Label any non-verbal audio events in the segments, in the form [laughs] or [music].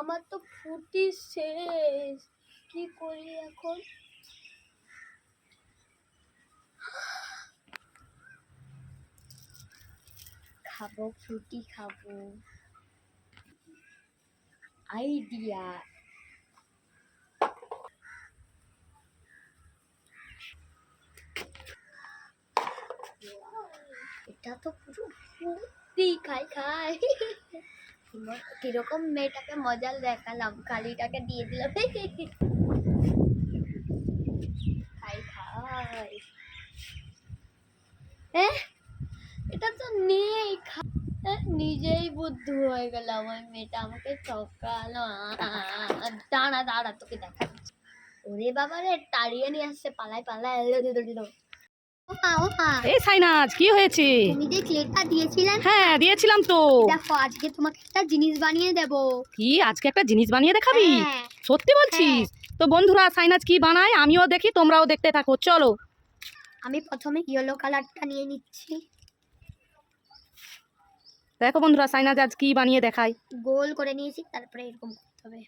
আমার তো ফুটি শেষ। কি করি এখন? খাব ফ্রুটি খাব। আইডিয়া। এটা তো পুরো ফুটি, খাই খাই। কীরকম মেয়েটাকে মজা দেখালাম, কালিটাকে দিয়ে দিলাম। খাই খাই এটা তো নেই নিজেই বুদ্ধ হয়ে গেল আমার মেয়েটা, আমাকে চকালো দাঁড়া দাঁড়া, তোকে দেখাচ্ছি। ওরে বাবা রে তাড়িয়ে নিয়ে আসছে পালায় পালায় এই সাইনাজ কি হয়েছে? তুমি যে ক্লেটটা দিয়েছিলেন হ্যাঁ দিয়েছিলাম তো। দেখো আজকে তোমাকে একটা জিনিস বানিয়ে দেব। কি আজকে একটা জিনিস বানিয়ে দেখাবি? হ্যাঁ। সত্যি বলছিস? তো বন্ধুরা সাইনাজ কি বানায়? আমিও দেখি তোমরাও দেখতে থাকো চলো। আমি প্রথমে ইয়েলো কালারটা নিয়ে নিচ্ছি। দেখো বন্ধুরা সাইনাজ আজ কি বানিয়ে দেখায়। গোল করে নিয়েছি তারপরে এরকম করতে হবে।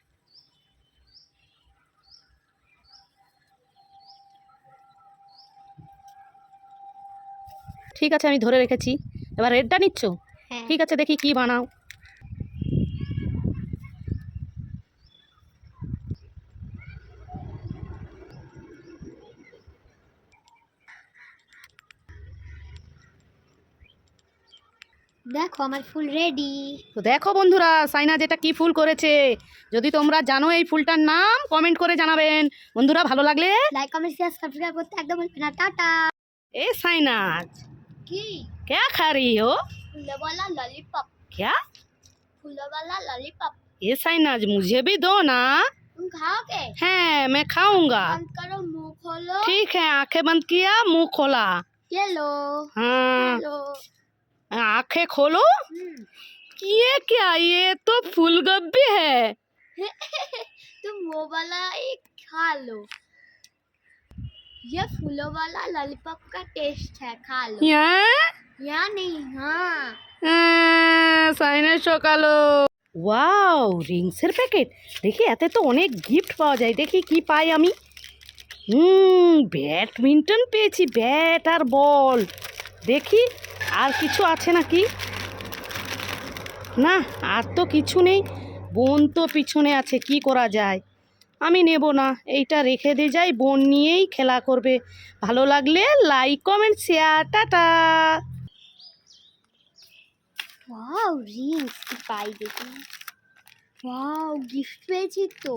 ঠিক আছে আমি ধরে রেখেছি। এবার রেডটা নিচ্ছ? হ্যাঁ। ঠিক আছে দেখি কি বানাও। দেখো আমার ফুল রেডি তো দেখো বন্ধুরা সাইনা যেটা কি ফুল করেছে। যদি তোমরা জানো এই ফুলটার নাম কমেন্ট করে জানাবেন। বন্ধুরা ভালো লাগলে লাইক কমেন্ট শেয়ার সাবস্ক্রাইব করতে একদম টাটা। এ সাইনাজ की क्या खा रही हो? फूले वाला लॉलीपॉप। क्या? फूले वाला लॉलीपॉप। ये साइनाज मुझे भी दो ना। तुम खाओगे? है मैं खाऊँगा। बंद करो मुँह खोलो। ठीक है आँखें बंद किया मुँह खोला। ये लो। हाँ। आँखें खोलो। हम्म। ये क्या? ये तो फूल गोभी है। [laughs] तुम वो वाला एक खा लो। ये फूलों वाला लॉलीपॉप का टेस्ट है खा लो यहाँ या नहीं हाँ সাইনাজ সকালো ওয়াও রিংসের প্যাকেট দেখি এতে তো অনেক গিফট পাওয়া যায় দেখি কি পাই আমি হুম ব্যাডমিন্টন পেয়েছি ব্যাট আর বল দেখি আর কিছু আছে নাকি না আর তো কিছু নেই বোন তো পিছনে আছে কি করা যায় আমি নেব না। এইটা রেখে দিয়ে যাই বোন নিয়েই খেলা করবে। ভালো লাগলে like comment share tata. Wow rings পাই দেখি। ওয়াও গিফট পেয়েছি তো।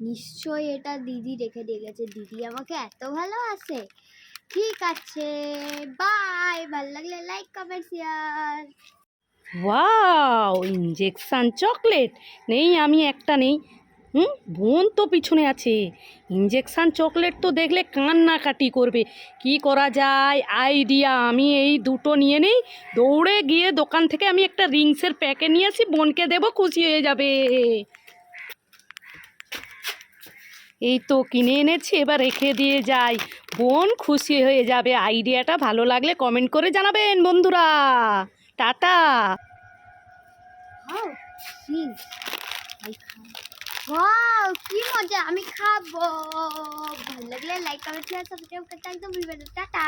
নিশ্চয়ই এটা দিদি রেখে দিয়ে গেছে। দিদি আমাকে এত ভালোবাসে। ঠিক আছে বাই ভালো লাগলে like comment share wow injection chocolate নেই আমি একটা নেই। হুম? বোন তো পিছনে আছে। ইঞ্জেকশান চকলেট তো দেখলে কান্নাকাটি করবে। কি করা যায়? আইডিয়া, আমি এই দুটো নিয়ে নেই। দৌড়ে গিয়ে দোকান থেকে আমি একটা রিংসের প্যাকেট নিয়ে আসি, বোনকে দেবো, খুশি হয়ে যাবে। এই তো কিনে এনেছি, এবার রেখে দিয়ে যাই। বোন খুশি হয়ে যাবে। আইডিয়াটা ভালো লাগলে কমেন্ট করে জানাবেন, বন্ধুরা। টাটা। ওয়াও কি মজা, আমি খাব। ভালো লাগলে লাইক কমেন্ট শেয়ার সাবস্ক্রাইব করতে একদম ভুলবেন টাটা।